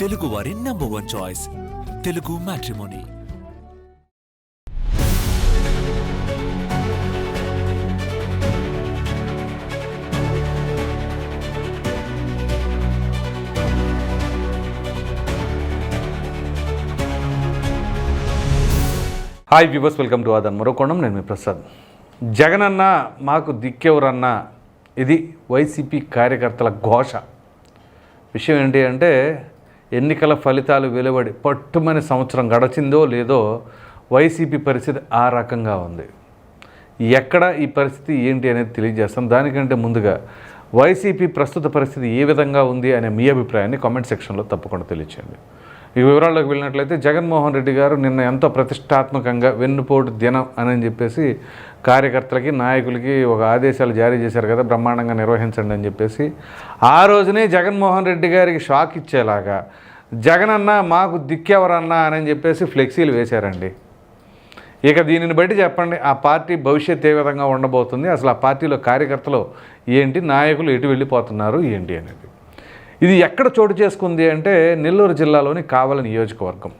తెలుగు వారి number one choice Telugu matrimony hi viewers welcome to Aadhan మరోకోణం నేను మీ ప్రసాద్ జగన్ అన్న మాకు దిక్కెవరన్నా ఇది వైసీపీ కార్యకర్తల ఘోష. విషయం ఏంటి అంటే ఎన్నికల ఫలితాలు వెలువడి పట్టుమని సంవత్సరం గడచిందో లేదో వైసీపీ పరిస్థితి ఆ రకంగా ఉంది. ఎక్కడ ఈ పరిస్థితి ఏంటి అనేది తెలియజేస్తాం. దానికంటే ముందుగా వైసీపీ ప్రస్తుత పరిస్థితి ఏ విధంగా ఉంది అనే మీ అభిప్రాయాన్ని కామెంట్ సెక్షన్లో తప్పకుండా తెలియచేయండి. ఈ వివరాల్లోకి వెళ్ళినట్లయితే జగన్మోహన్ రెడ్డి గారు నిన్న ఎంతో ప్రతిష్టాత్మకంగా వెన్నుపోటు దినం అని చెప్పేసి కార్యకర్తలకి నాయకులకి ఒక ఆదేశాలు జారీ చేశారు కదా బ్రహ్మాండంగా నిర్వహించండి అని చెప్పేసి. ఆ రోజునే జగన్మోహన్ రెడ్డి గారికి షాక్ ఇచ్చేలాగా జగన్ అన్న మాకు దిక్కెవరన్నా అని చెప్పేసి ఫ్లెక్సీలు వేశారండి. ఇక దీనిని బట్టి చెప్పండి ఆ పార్టీ భవిష్యత్ ఏ విధంగా ఉండబోతుంది అసలు ఆ పార్టీలో కార్యకర్తలు ఏంటి నాయకులు ఎటు వెళ్ళిపోతున్నారు ఏంటి అనేది. ఇది ఎక్కడ చోటు చేసుకుంది అంటే నెల్లూరు జిల్లాలోని కావల నియోజకవర్గం.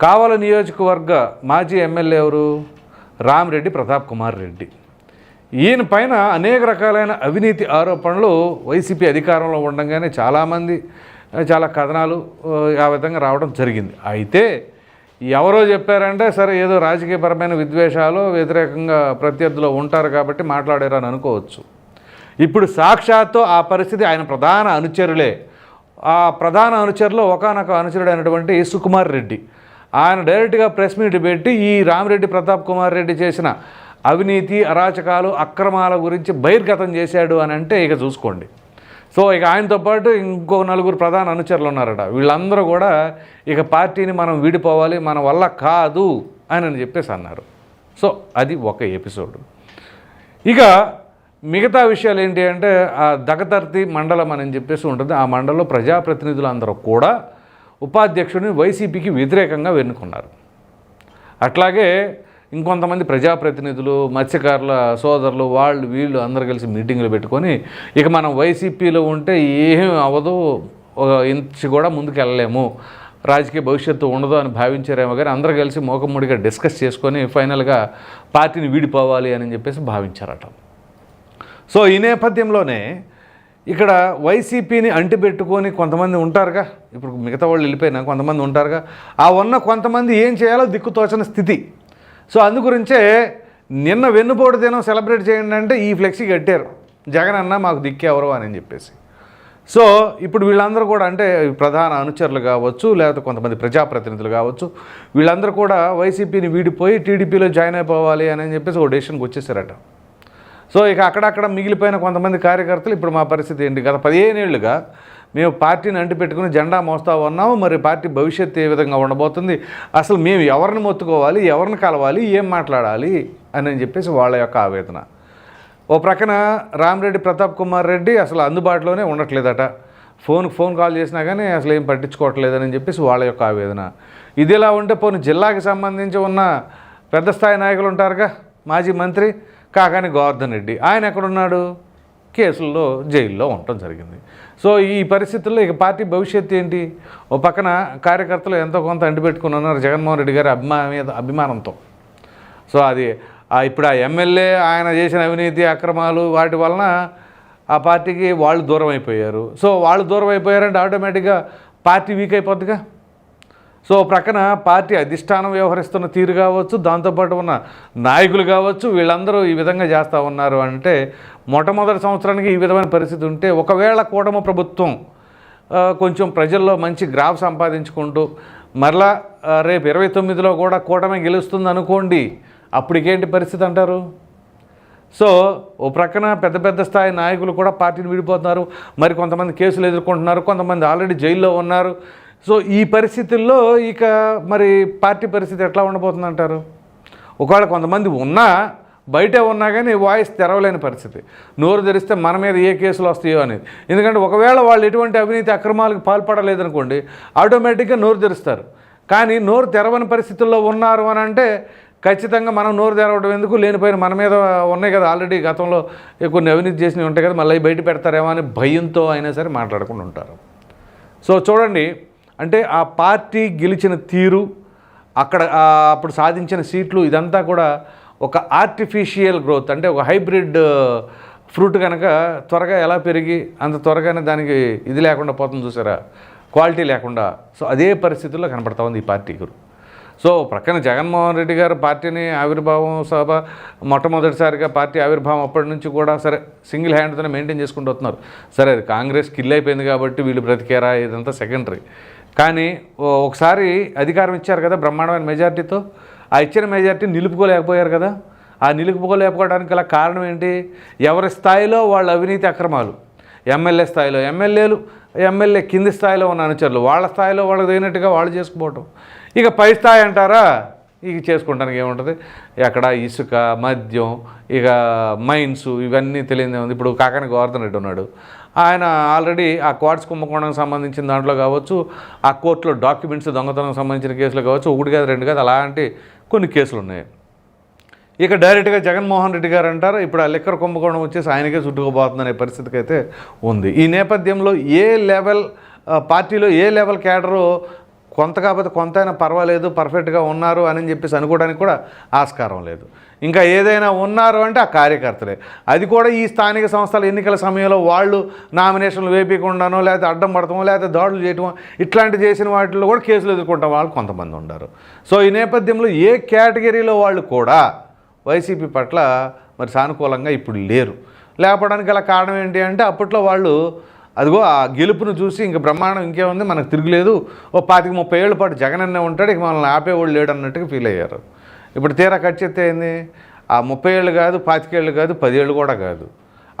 కావల నియోజకవర్గ మాజీ ఎమ్మెల్యే ఎవరు? రామిరెడ్డి ప్రతాప్ కుమార్ రెడ్డి. ఈయన పైన అనేక రకాలైన అవినీతి ఆరోపణలు వైసీపీ అధికారంలో ఉండగానే చాలామంది చాలా కథనాలు ఆ, ఆ విధంగా రావడం జరిగింది. అయితే ఎవరో చెప్పారంటే సరే ఏదో రాజకీయపరమైన విద్వేషాలు వ్యతిరేకంగా ప్రత్యర్థులు ఉంటారు కాబట్టి మాట్లాడారని అనుకోవచ్చు. ఇప్పుడు సాక్షాత్తు ఆ పరిస్థితి ఆయన ప్రధాన అనుచరులే. ఆ ప్రధాన అనుచరులో ఒకనొక అనుచరుడు అయినటువంటి సుకుమార్ రెడ్డి. ఆయన డైరెక్ట్గా ప్రెస్ మీట్ పెట్టి ఈ రామిరెడ్డి ప్రతాప్ కుమార్ రెడ్డి చేసిన అవినీతి అరాచకాలు అక్రమాల గురించి బహిర్గతం చేశాడు అని అంటే ఇక చూసుకోండి. సో ఇక ఆయనతో పాటు ఇంకో నలుగురు ప్రధాన అనుచరులు ఉన్నారట. వీళ్ళందరూ కూడా ఇక పార్టీని మనం వీడిపోవాలి మన వల్ల కాదు అని అని చెప్పేసి అన్నారు. సో అది ఒక ఎపిసోడ్. ఇక మిగతా విషయాలు ఏంటి అంటే ఆ దగతర్తి మండలం అని చెప్పేసి ఉంటుంది. ఆ మండలంలో ప్రజాప్రతినిధులు అందరూ కూడా ఉపాధ్యక్షుడిని వైసీపీకి వ్యతిరేకంగా వెన్నుకున్నారు అట్లాగే ఇంకొంతమంది ప్రజాప్రతినిధులు మత్స్యకారుల సోదరులు వాళ్ళు వీళ్ళు అందరు కలిసి మీటింగులు పెట్టుకొని ఇక మనం వైసీపీలో ఉంటే ఏం అవ్వదు. ఒక ఇంచు కూడా ముందుకు వెళ్ళలేము రాజకీయ భవిష్యత్తు ఉండదు అని భావించారేమో కానీ అందరూ కలిసి మోకముడిగా డిస్కస్ చేసుకొని ఫైనల్గా పార్టీని వీడిపోవాలి అని చెప్పేసి భావించారట. సో ఈ నేపథ్యంలోనే ఇక్కడ వైసీపీని అంటిపెట్టుకొని కొంతమంది ఉంటారుగా. ఇప్పుడు మిగతా వాళ్ళు వెళ్ళిపోయినా కొంతమంది ఉంటారుగా. ఆ ఉన్న కొంతమంది ఏం చేయాలో దిక్కుతోచని స్థితి. సో అందు గురించే నిన్న వెన్నుపోటు దినం సెలబ్రేట్ చేయండి అంటే ఈ ఫ్లెక్సీ కట్టారు. జగన్ అన్న మాకు దిక్కెవరు అని చెప్పేసి. సో ఇప్పుడు వీళ్ళందరూ కూడా అంటే ప్రధాన అనుచరులు కావచ్చు లేకపోతే కొంతమంది ప్రజాప్రతినిధులు కావచ్చు వీళ్ళందరూ కూడా వైసీపీని వీడిపోయి టీడీపీలో జాయిన్ అయిపోవాలి అని చెప్పేసి ఒక డెసిషన్కి వచ్చేసారట. సో ఇక అక్కడక్కడ మిగిలిపోయిన కొంతమంది కార్యకర్తలు ఇప్పుడు మా పరిస్థితి ఏంటి? గత పదిహేనేళ్ళుగా మేము పార్టీని అంటిపెట్టుకుని జెండా మోస్తా ఉన్నాము. మరి పార్టీ భవిష్యత్తు ఏ విధంగా ఉండబోతుంది? అసలు మేము ఎవరిని మొత్తుకోవాలి? ఎవరిని కలవాలి? ఏం మాట్లాడాలి? అని చెప్పేసి వాళ్ళ యొక్క ఆవేదన. ఓ ప్రక్కన రామిరెడ్డి ప్రతాప్ కుమార్ రెడ్డి అసలు అందుబాటులోనే ఉండట్లేదట. ఫోన్కి ఫోన్ కాల్ చేసినా కానీ అసలు ఏం పట్టించుకోవట్లేదని చెప్పేసి వాళ్ళ యొక్క ఆవేదన. ఇదిలా ఉంటే పోనీ జిల్లాకి సంబంధించి ఉన్న పెద్ద స్థాయి నాయకులు ఉంటారుగా మాజీ మంత్రి కాకాని గోవర్ధన్ రెడ్డి ఆయన ఎక్కడున్నాడు? కేసుల్లో జైల్లో ఉండటం జరిగింది. సో ఈ పరిస్థితుల్లో ఇక పార్టీ భవిష్యత్తు ఏంటి? ఓ పక్కన కార్యకర్తలు ఎంతో కొంత అంటిపెట్టుకుని ఉన్నారు జగన్మోహన్ రెడ్డి గారి అభిమా మీద అభిమానంతో. సో అది ఆ ఇప్పుడు ఆ ఎమ్మెల్యే ఆయన చేసిన అవినీతి అక్రమాలు వాటి వలన ఆ పార్టీకి వాళ్ళు దూరం అయిపోయారు సో వాళ్ళు దూరం అయిపోయారంటే ఆటోమేటిక్గా పార్టీ వీక్ అయిపోద్దిగా? సో ప్రక్కన పార్టీ అధిష్టానం వ్యవహరిస్తున్న తీరు కావచ్చు దాంతోపాటు ఉన్న నాయకులు కావచ్చు వీళ్ళందరూ ఈ విధంగా చేస్తూ ఉన్నారు అంటే మొట్టమొదటి సంవత్సరానికి ఈ విధమైన పరిస్థితి ఉంటే ఒకవేళ కూటమి ప్రభుత్వం కొంచెం ప్రజల్లో మంచి గ్రాఫ్ సంపాదించుకుంటూ మరలా రేపు ఇరవై తొమ్మిదిలో కూడా కూటమి గెలుస్తుంది అనుకోండి అప్పటికేంటి పరిస్థితి అంటారు? సో ఓ ప్రక్కన పెద్ద పెద్ద స్థాయి నాయకులు కూడా పార్టీని విడిపోతున్నారు మరి కొంతమంది కేసులు ఎదుర్కొంటున్నారు కొంతమంది ఆల్రెడీ జైల్లో ఉన్నారు సో ఈ పరిస్థితుల్లో ఇక మరి పార్టీ పరిస్థితి ఎట్లా ఉండబోతుందంటారు? ఒకవేళ కొంతమంది ఉన్నా బయటే ఉన్నా కానీ వాయిస్ తెరవలేని పరిస్థితి. నోరు తెరిస్తే మన మీద ఏ కేసులు వస్తాయో అనేది. ఎందుకంటే ఒకవేళ వాళ్ళు ఎటువంటి అవినీతి అక్రమాలకు పాల్పడలేదనుకోండి ఆటోమేటిక్గా నోరు తెరుస్తారు. కానీ నోరు తెరవని పరిస్థితుల్లో ఉన్నారు అని అంటే ఖచ్చితంగా మనం నోరు తెరవడం ఎందుకు? లేనిపోయిన మన మీద ఉన్నాయి కదా ఆల్రెడీ గతంలో కొన్ని అవినీతి చేసినవి ఉంటాయి కదా మళ్ళీ బయట పెడతారేమో అని భయంతో అయినా సరే మాట్లాడకుండా ఉంటారు. సో చూడండి అంటే ఆ పార్టీ గెలిచిన తీరు అక్కడ అప్పుడు సాధించిన సీట్లు ఇదంతా కూడా ఒక ఆర్టిఫిషియల్ గ్రోత్ అంటే ఒక హైబ్రిడ్ ఫ్రూట్ కనుక త్వరగా ఎలా పెరిగి అంత త్వరగానే దానికి ఇది లేకుండా పోతుంది చూసారా? క్వాలిటీ లేకుండా. సో అదే పరిస్థితుల్లో కనపడతా ఉంది ఈ పార్టీ గురు సో ప్రక్కన జగన్మోహన్ రెడ్డి గారు పార్టీని ఆవిర్భావం సభ మొట్టమొదటిసారిగా పార్టీ ఆవిర్భావం అప్పటి నుంచి కూడా సరే సింగిల్ హ్యాండ్తోనే మెయింటైన్ చేసుకుంటూ వస్తున్నారు. సరే అది కాంగ్రెస్ కిల్ అయిపోయింది కాబట్టి వీళ్ళు బ్రతికారా? ఇదంతా సెకండరీ కానీ ఓ- ఒకసారి అధికారం ఇచ్చారు కదా బ్రహ్మాండమైన మెజార్టీతో ఆ ఇచ్చిన మెజార్టీ నిలుపుకోలేకపోయారు కదా. ఆ నిలుపుకోలేకపోవడానికి గల కారణం ఏంటి? ఎవరి స్థాయిలో వాళ్ళ అవినీతి అక్రమాలు. ఎమ్మెల్యే స్థాయిలో ఎమ్మెల్యేలు ఎమ్మెల్యే కింది స్థాయిలో ఉన్న అనుచరులు వాళ్ళ స్థాయిలో వాళ్ళకి తగినట్టుగా వాళ్ళు చేసుకుపోవటం ఇక పై స్థాయి అంటారా? ఇక చేసుకుంటానికి ఏముంటుంది? ఎక్కడ ఇసుక మద్యం ఇక మైన్స్ ఇవన్నీ తెలియదే ఉంది. ఇప్పుడు కాకాని గోవర్ధన్ రెడ్డి ఉన్నాడు. ఆయన ఆల్రెడీ ఆ క్వార్ట్స్ కుంభకోణానికి సంబంధించిన దాంట్లో కావచ్చు ఆ కోర్టులో డాక్యుమెంట్స్ దొంగతనం సంబంధించిన కేసులు కావచ్చు ఒకటి కాదు రెండు కాదు అలాంటి కొన్ని కేసులు ఉన్నాయి. ఇక డైరెక్ట్గా జగన్మోహన్ రెడ్డి గారు అంటారు ఇప్పుడు ఆ లిక్కర్ కుంభకోణం వచ్చేసి ఆయనకే చుట్టుకుపోతుందనే పరిస్థితికి అయితే ఉంది. ఈ నేపథ్యంలో ఏ లెవెల్ పార్టీలో ఏ లెవెల్ క్యాడరు కొంత కాకపోతే కొంత అయినా పర్వాలేదు పర్ఫెక్ట్గా ఉన్నారు అని చెప్పేసి అనుకోవడానికి కూడా ఆస్కారం లేదు. ఇంకా ఏదైనా ఉన్నారు అంటే ఆ కార్యకర్తలే. అది కూడా ఈ స్థానిక సంస్థల ఎన్నికల సమయంలో వాళ్ళు నామినేషన్లు వేపించకుండానో లేకపోతే అడ్డం పడటమో లేకపోతే దాడులు చేయటమో ఇట్లాంటి చేసిన వాటిలో కూడా కేసులు ఎదుర్కొంటాం వాళ్ళు కొంతమంది ఉన్నారు సో ఈ నేపథ్యంలో ఏ కేటగిరీలో వాళ్ళు కూడా వైసీపీ పట్ల మరి సానుకూలంగా ఇప్పుడు లేరు. లేపడానికి గల కారణం ఏంటి అంటే అప్పట్లో వాళ్ళు అదిగో ఆ గెలుపును చూసి ఇంక బ్రహ్మాండం ఇంకేముంది? మనకు తిరుగులేదు. ఓ పాతిక ముప్పై ఏళ్ళ పాటు జగనన్నే ఉంటాడు ఇక మనల్ని ఆపేవాళ్ళు లేడు అన్నట్టుగా ఫీల్ అయ్యారు. ఇప్పుడు తీరా కట్ చేస్తే ఏంది? ఆ ముప్పై ఏళ్ళు కాదు పాతికేళ్ళు కాదు పదేళ్ళు కూడా కాదు.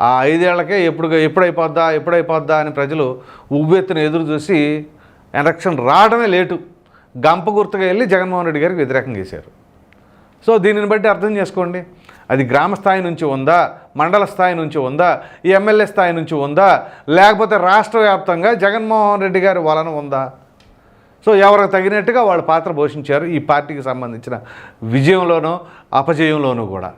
ఆ ఐదేళ్ళకే ఎప్పుడు ఎప్పుడైపోద్దా ఎప్పుడైపోద్దా అని ప్రజలు ఉవ్వెత్తున ఎదురు చూసి ఎలక్షన్ రావడమే లేటు. గంప గుర్తుగా వెళ్ళి జగన్మోహన్ రెడ్డి గారికి వ్యతిరేకం చేశారు. సో దీనిని బట్టి అర్థం చేసుకోండి. అది గ్రామ స్థాయి నుంచి ఉందా? మండల స్థాయి నుంచి ఉందా? ఈ ఎమ్మెల్యే స్థాయి నుంచి ఉందా? లేకపోతే రాష్ట్ర వ్యాప్తంగా జగన్మోహన్ రెడ్డి గారి వలన ఉందా? సో ఎవరికి తగినట్టుగా వాళ్ళ పాత్ర పోషించారు ఈ పార్టీకి సంబంధించిన విజయంలోనూ అపజయంలోనూ కూడా.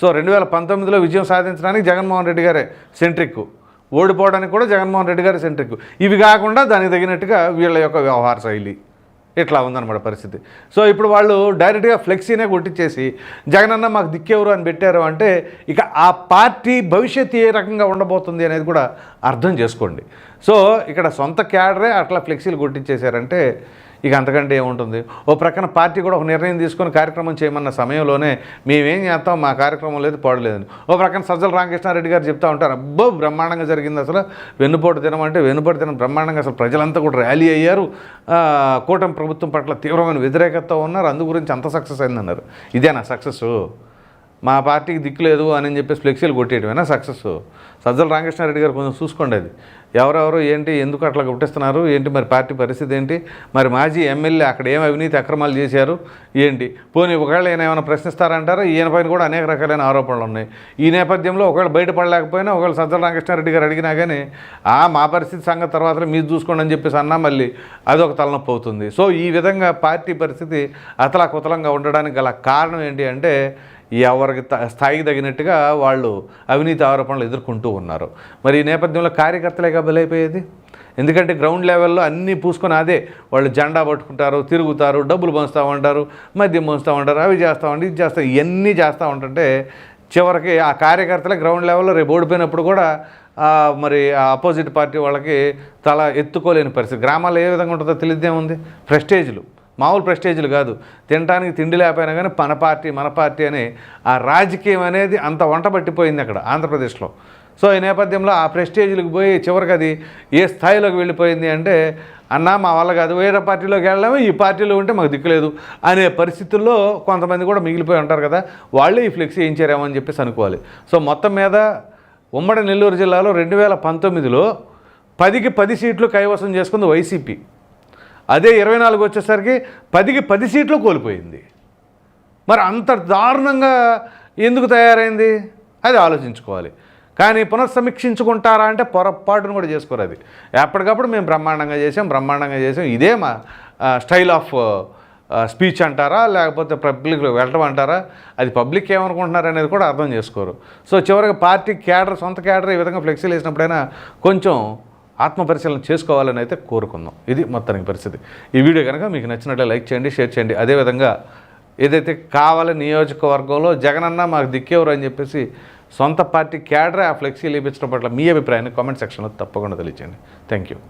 సో రెండు వేల పంతొమ్మిదిలో విజయం సాధించడానికి జగన్మోహన్ రెడ్డి గారే సెంట్రిక్. ఓడిపోవడానికి కూడా జగన్మోహన్ రెడ్డి గారి సెంట్రిక్. ఇవి కాకుండా దానికి తగినట్టుగా వీళ్ళ యొక్క వ్యవహార శైలి. ఇట్లా ఉందన్నమాట పరిస్థితి. సో ఇప్పుడు వాళ్ళు డైరెక్ట్గా ఫ్లెక్సీనే కొట్టించేసి జగనన్న మాకు దిక్కెవరు అని పెట్టారు అంటే ఇక ఆ పార్టీ భవిష్యత్తు ఏ రకంగా ఉండబోతుంది అనేది కూడా అర్థం చేసుకోండి. సో ఇక్కడ సొంత క్యాడరే అట్లా ఫ్లెక్సీలు కొట్టించేశారంటే ఇక అంతకంటే ఏముంటుంది? ఓ ప్రక్కన పార్టీ కూడా ఒక నిర్ణయం తీసుకొని కార్యక్రమం చేయమన్న సమయంలోనే మేమేం చేస్తాం? మా కార్యక్రమం లేదు పాడలేదని. ఓ ప్రక్కన సజ్జల రామకృష్ణారెడ్డి గారు చెప్తా ఉంటారు అబ్బో బ్రహ్మాండంగా జరిగింది అసలు. వెన్నుపోటు దినం అంటే వెన్నుపోటు దినం బ్రహ్మాండంగా అసలు ప్రజలంతా కూడా ర్యాలీ అయ్యారు. కూటమి ప్రభుత్వం పట్ల తీవ్రమైన వ్యతిరేకత ఉన్నారు. అందు గురించి అంత సక్సెస్ అయిందన్నారు. ఇదేనా సక్సెస్ మా పార్టీకి దిక్కు లేదు అని చెప్పేసి ఫ్లెక్సీలు కొట్టేయడమేనా సక్సెస్ సజ్జల రామకృష్ణారెడ్డి గారు కొంచెం చూసుకోండి అది. ఎవరెవరు ఏంటి ఎందుకు అట్లా కొట్టేస్తున్నారు ఏంటి మరి పార్టీ పరిస్థితి ఏంటి మరి మాజీ ఎమ్మెల్యే అక్కడ ఏం అవినీతి అక్రమాలు చేశారు ఏంటి? పోనీ ఒకవేళ ఈయన ఏమైనా ప్రశ్నిస్తారంటారా? ఈయన పైన కూడా అనేక రకాలైన ఆరోపణలు ఉన్నాయి. ఈ నేపథ్యంలో ఒకవేళ బయటపడలేకపోయినా ఒకవేళ సజ్జల రామకృష్ణారెడ్డి గారు అడిగినా కానీ ఆ మా పరిస్థితి సంగతి తర్వాత మీరు చూసుకోండి అని చెప్పేసి అన్నా మళ్ళీ అదొక తలనొప్పి అవుతుంది. సో ఈ విధంగా పార్టీ పరిస్థితి అతలాకుతలంగా ఉండడానికి గల కారణం ఏంటి అంటే ఎవరికి స్థాయికి తగినట్టుగా వాళ్ళు అవినీతి ఆరోపణలు ఎదుర్కొంటూ ఉన్నారు. మరి ఈ నేపథ్యంలో కార్యకర్తలేగా బలైపోయేది? ఎందుకంటే గ్రౌండ్ లెవెల్లో అన్నీ పూసుకొని అదే వాళ్ళు జెండా పట్టుకుంటారు తిరుగుతారు డబ్బులు పంచుతూ ఉంటారు మద్యం పంచుతూ ఉంటారు అవి చేస్తూ ఉంటారు ఇది చేస్తారు ఇవన్నీ చేస్తూ ఉంటుంటే చివరికి ఆ కార్యకర్తలే గ్రౌండ్ లెవెల్లో రేపు ఓడిపోయినప్పుడు కూడా మరి ఆ అపోజిట్ పార్టీ వాళ్ళకి తల ఎత్తుకోలేని పరిస్థితి. గ్రామాల్లో ఏ విధంగా ఉంటుందో తెలియదేముంది? ప్రెస్టేజ్లు. మామూలు ప్రెస్టేజ్లు కాదు. తినడానికి తిండి లేకపోయినా కానీ మన పార్టీ మన పార్టీ అని ఆ రాజకీయం అనేది అంత వంట పట్టిపోయింది అక్కడ ఆంధ్రప్రదేశ్లో. సో ఈ నేపథ్యంలో ఆ ప్రెస్టేజ్లకు పోయి చివరికి అది ఏ స్థాయిలోకి వెళ్ళిపోయింది అంటే అన్నా మా వల్ల కాదు వేరే పార్టీలోకి వెళ్ళాము ఈ పార్టీలో ఉంటే మాకు దిక్కులేదు అనే పరిస్థితుల్లో కొంతమంది కూడా మిగిలిపోయి ఉంటారు కదా వాళ్ళే ఈ ఫ్లెక్సీ వేయించారేమో అని చెప్పేసి అనుకోవాలి. సో మొత్తం మీద ఉమ్మడి నెల్లూరు జిల్లాలో రెండు వేల పంతొమ్మిదిలో పదికి పది సీట్లు కైవసం చేసుకుంది వైసీపీ. అదే ఇరవై నాలుగు వచ్చేసరికి పదికి పది సీట్లు కోల్పోయింది. మరి అంత దారుణంగా ఎందుకు తయారైంది? అది ఆలోచించుకోవాలి. కానీ పునఃసమీక్షించుకుంటారా అంటే పొరపాటును కూడా చేసుకోరు అది. ఎప్పటికప్పుడు మేము బ్రహ్మాండంగా చేసాం బ్రహ్మాండంగా చేసాం. ఇదే మా స్టైల్ ఆఫ్ స్పీచ్ అంటారా? లేకపోతే పబ్లిక్లో వెళ్ళటం అంటారా? అది పబ్లిక్ ఏమనుకుంటున్నారు అనేది కూడా అర్థం చేసుకోరు. సో చివరికి పార్టీ క్యాడర్ సొంత క్యాడర్ ఈ విధంగా ఫ్లెక్సీలు వేసినప్పుడైనా కొంచెం ఆత్మపరిశీలన చేసుకోవాలని అయితే కోరుకుందాం. ఇది మొత్తానికి పరిస్థితి. ఈ వీడియో కనుక మీకు నచ్చినట్లే లైక్ చేయండి షేర్ చేయండి. అదేవిధంగా ఏదైతే కావాలి నియోజకవర్గంలో జగనన్న మాకు దిక్కేవరు అని చెప్పేసి సొంత పార్టీ క్యాడరే ఆ ఫ్లెక్సీ ఇప్పించడం పట్ల మీ అభిప్రాయాన్ని కామెంట్ సెక్షన్లో తప్పకుండా తెలియచేయండి. Thank you